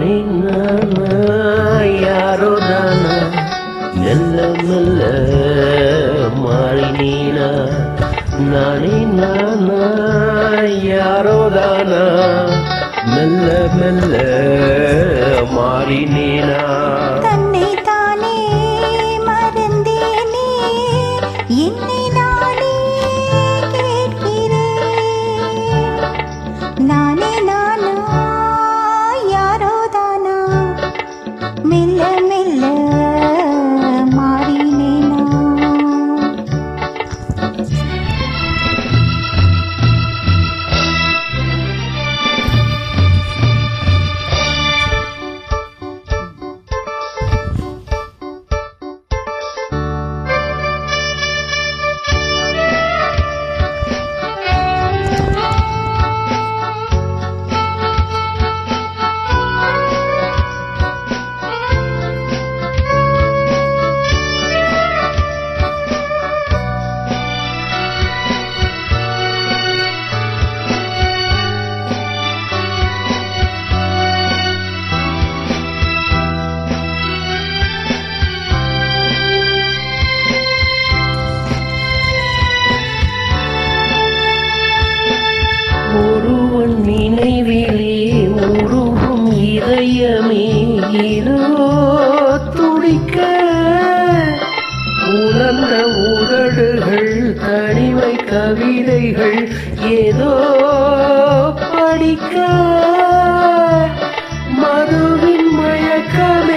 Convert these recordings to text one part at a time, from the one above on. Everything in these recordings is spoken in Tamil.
ኔናና ያሮዳና ለለምለም ማሪኔና ናኔናና ያሮዳና ለለምለም ማሪኔና கவிதைகள் ஏதோ படிக்க மதுவின் மயக்கம்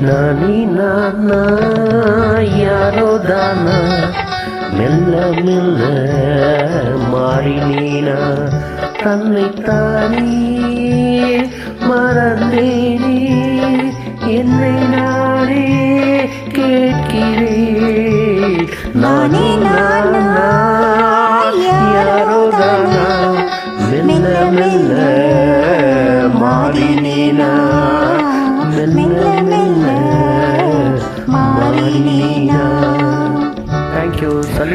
நானி நானா யாரோ தானா மெல்ல மெல்ல மாறினீனா தன்னைத்தானே மறந்தேனே என்னை நானே கேட்கிறேன் நானே நானா யாரோ தானா மெல்ல மெல்ல மாறினீனா மெல்ல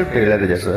hep eğleneceğiz.